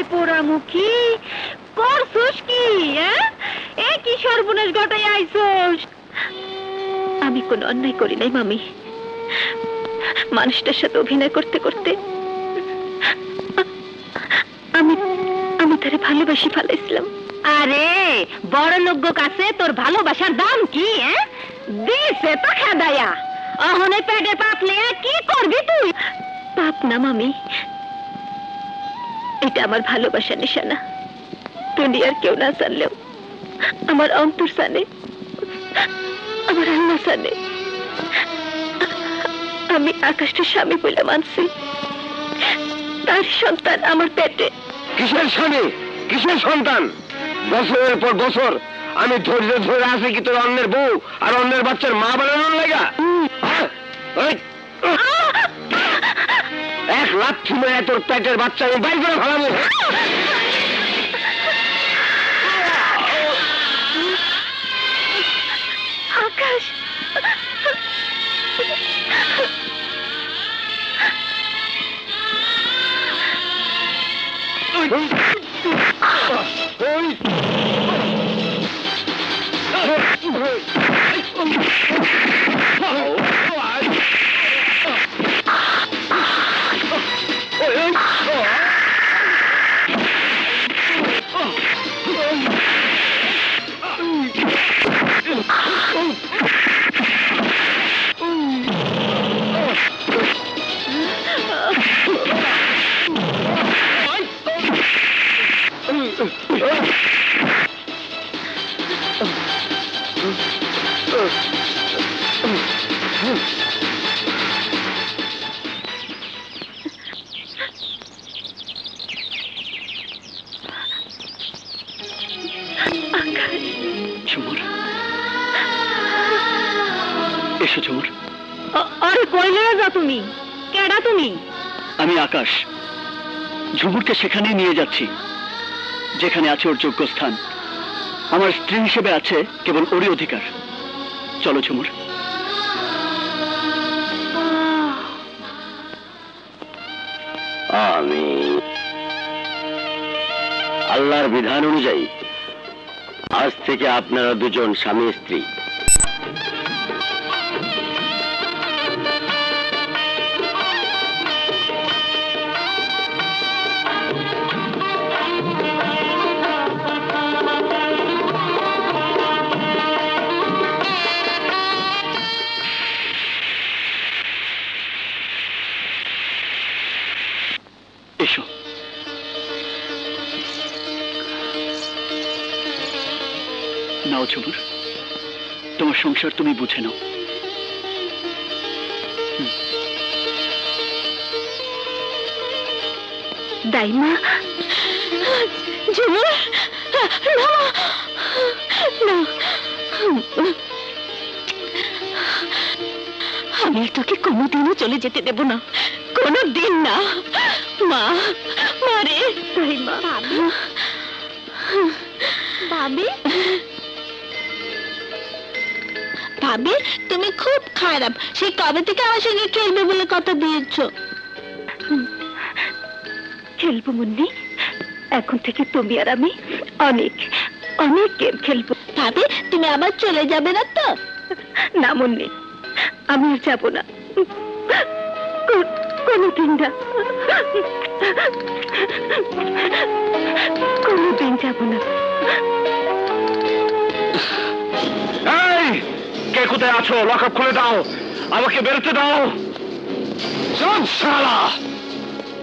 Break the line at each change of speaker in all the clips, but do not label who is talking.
এই পোড়ামুখী করছস কি হ্যাঁ? এ কি সর্বনাশ ঘটাই আইছস আমি কোনো অন্যায় করি নাই মামি। মানুষটার সাথে অভিনয় করতে করতে আমি আমি তারে ভালোবাসি ফেলাইছিলাম আরে বড় লোক কাছে তোর ভালোবাসার দাম কি হ্যাঁ? দিছে তো খেদায়া। অহনে পেটে পাতলে কি করবি তুই? পাপ না মামি। এটা আমার ভালোবাসা নিশানা। দুনিয়ার কেউ না জানলেও আমার অন্তর জানে, আমার আল্লাহ জানে। আমি আকাশটা স্বামী বলে মানছি। তার সন্তান আমার পেটে।
কিসের স্বামী? কিসের সন্তান? বছরের পর বছর আমি ধৈর্য ধরে আছি কি তোর অন্যের বউ আর অন্যের বাচ্চার মা বানানোর লাগা? এক তোর পেটের বাচ্চা আমি বাইর করে ফেলাবো।
আকাশ। আকাশ
ঝুমুর। এসো ঝুমুর।
আরে কইলে যা তুমি? কেডা তুমি?
আমি আকাশ। ঝুমুরকে সেখানেই নিয়ে যাচ্ছি যেখানে আছে ওর যোগ্য স্থান আমার স্ত্রী হিসেবে আছে কেবল ওরই অধিকার। চলো ঝুমুর।
আমি আল্লাহর বিধান অনুযায়ী আজ থেকে আপনারা দুজন স্বামী স্ত্রী
নাও ঝুমুর তোমার সংসার তুমি বুঝে নাও।
দাইমা ঝুমুর না আমি তোকে কোনোদিনও চলে যেতে দেব না। কোনো দিন না। মা মারে দাইমা। ভাবি ভাবি তুমি খুব খারাপ। সেই কবে থেকে আমার সঙ্গে খেলবে বলে কথা দিয়েছ? খেলব মুন্নি। এখন থেকে তুমি আর আমি অনেক অনেক গেম খেলব। ভাবি তুমি আবার চলে যাবে না তো? না মুন্নি আমি আর যাব না। কোনোদিন না। কোনোদিন যাব না।
জায়গায় কোথায় আছো লকআপ খুলে দাও আমাকে বেরোতে দাও চল শালা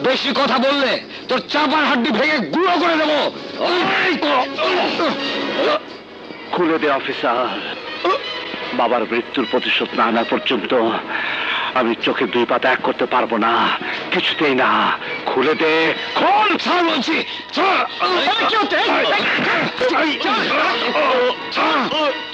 বেশি কথা বললে তোর চাপার হাড্ডি ভেঙে গুঁড়ো করে দেব খুলে দে অফিসার বাবার মৃত্যুর প্রতিশোধ না আনা পর্যন্ত আমি চোখে দুই পাতা এক করতে পারব না কিছুতেই না খুলে দে খোল ছাড় বলছি ছাড়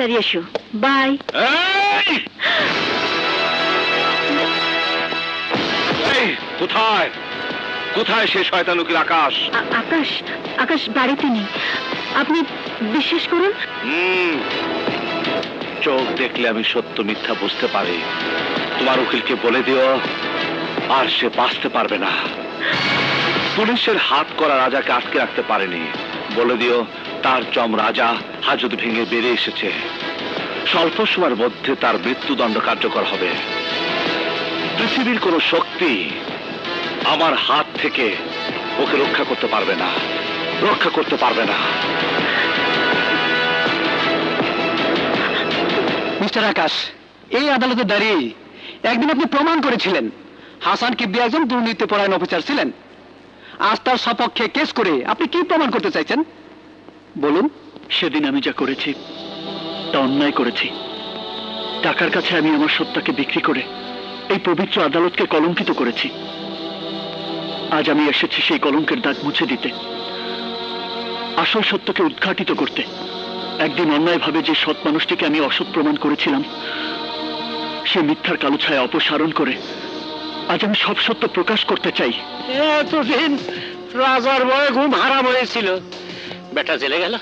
তাড়াতাড়ি এসো। বাই।
কোথায়? কোথায় সে শয়তানুকির আকাশ?
আকাশ আকাশ বাড়িতে নেই। আপনি বিশ্বাস করুন?
চোখ দেখলে আমি সত্য মিথ্যা বুঝতে পারি। তোমার উকিলকে বলে দিও আর সে বাঁচতে পারবে না। পুলিশের হাত করা রাজাকে আটকে রাখতে পারেনি। বলে দিও তার চম রাজা হাজত ভেঙে বেড়ে এসেছে। স্বল্প সময়ের মধ্যে তার মৃত্যুদণ্ড কার্যকর হবে। পৃথিবীর কোন শক্তি আমার হাত থেকে ওকে রক্ষা করতে পারবে না। রক্ষা করতে পারবে না।
মিস্টার আকাশ, এই আদালতে দাঁড়িয়ে একদিন আপনি প্রমাণ করেছিলেন। হাসান কিবদি একজন দুর্নীতিপরায়ণ অফিসার ছিলেন। আজ তার সপক্ষে কেস করে আপনি কি প্রমাণ করতে চাইছেন? বলুন, সেদিন আমি যা করেছি, তা অন্যায় করেছি। টাকার কাছে আমি আমার সত্তাকে বিক্রি করে এই পবিত্র আদালতকে কলঙ্কিত করেছি। আজ আমি এসেছি সেই কলঙ্কের দাগ মুছে দিতে। আসল সত্যকে উদ্ঘাটিত করতে। একদিন অন্যায়ভাবে যে সৎ মানুষটিকে আমি অসৎ প্রমাণ করেছিলাম, সে মিথ্যার কালো ছায়া অপসারণ করে আজ আমি সব সত্য প্রকাশ করতে চাই।
এতদিন রাজার বয়ে ঘুম হারাম হয়েছিল। বেটা চলে গেল?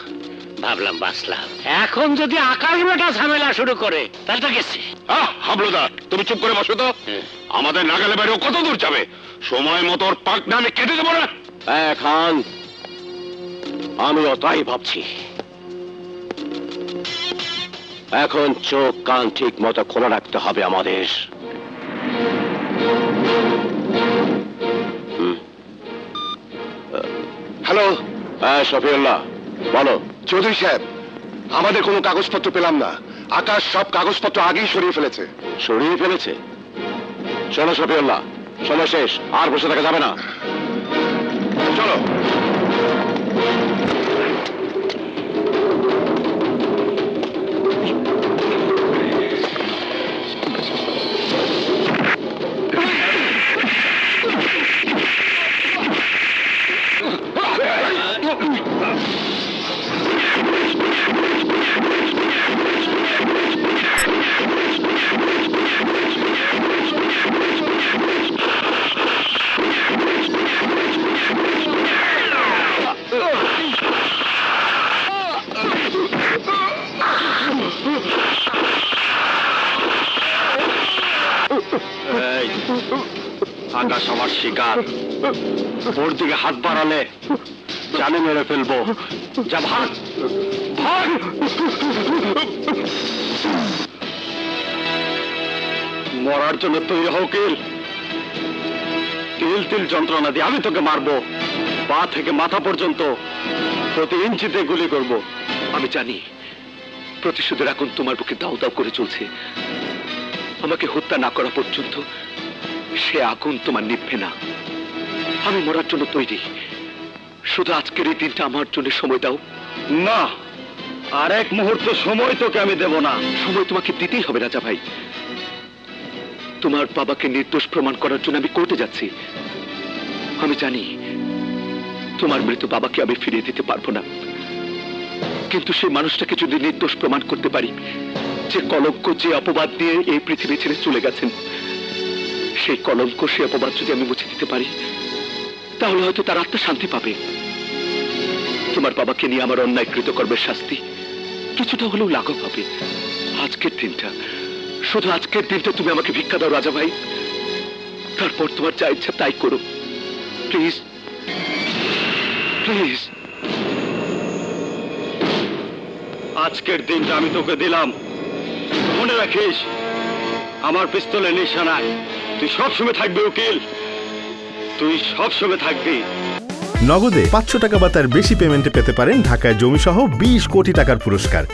ভাবলাম বাঁচলাম। এখন যদি আকাশ বেটা ঝামেলা শুরু করে তাহলে তো গেছে।
আহ হাবলুদার তুমি চুপ করে বসো তো। আমাদের নাগালে বাইরেও কত দূর যাবে? সময় মতো ওর পাকনা আমি কেটে দেবো না।
হ্যাঁ খান। আমিও তাই ভাবছি। এখন চোখ কান ঠিক মতো খোলা রাখতে হবে আমাদের।
হ্যালো
হ্যাঁ শফিউল্লাহ বলো।
চৌধুরী সাহেব আমাদের কোনো কাগজপত্র পেলাম না। আকাশ সব কাগজপত্র আগেই সরিয়ে ফেলেছে।
সরিয়ে ফেলেছে? শোনো শফিউল্লাহ সময় শেষ আর বসে থাকা যাবে না।
চলো।
আকাশ আমার শিকার। ওর দিকে হাত বাড়ালে জানে মেরে ফেলব। যা ভাগ ভাগ। মরার জন্য তৈরি হও কিল। তিল তিল যন্ত্রণা দিয়ে আমি তোকে মারবো। পা থেকে মাথা পর্যন্ত প্রতি ইঞ্চিতে গুলি করব। আমি জানি প্রতিশোধের এখন তোমার বুকে দাউ দাউ করে চলছে। আমাকে হত্যা না করা পর্যন্ত সে আগুন তোমার নিভবে না। আমি মরার জন্য তৈরি। শুধু আজকের এই দিনটা আমার জন্য সময় দাও। না আর এক মুহূর্ত সময় তোকে আমি দেব না। সময় তোমাকে দিতেই হবে রাজা ভাই। তোমার বাবাকে নির্দোষ প্রমাণ করার জন্য আমি কোর্টে যাচ্ছি। আমি জানি তোমার মৃত বাবাকে আমি ফিরিয়ে দিতে পারব না। কিন্তু সেই মানুষটাকে যদি নির্দোষ প্রমাণ করতে পারি যে কলঙ্ক যে অপবাদ দিয়ে এই পৃথিবী ছেড়ে চলে গেছেন সেই কলঙ্ক, সেই অপবাদ যদি আমি মুছে দিতে পারি, তাহলে হয়তো তার আত্মা শান্তি পাবে। তোমার বাবাকে নিয়ে আমার অন্যায় কৃতকর্মের শাস্তি কিছুটা হলেও লাঘব হবে। আজকের দিনটা, শুধু আজকের দিনটা তুমি আমাকে ভিক্ষা দাও, রাজা ভাই। তারপর তোমার যা ইচ্ছা তাই করো। Please please. আজকের দিনটা আমি তোকে দিলাম। মনে রাখিস, আমার পিস্তলের নিশানায়। তুই সবসময় থাকবি, উকিল। তুই সবসময় থাকবি।
নগদে পাঁচশো টাকা বা তার বেশি পেমেন্টে পেতে পারেন ঢাকায় জমিসহ বিশ কোটি টাকার পুরস্কার।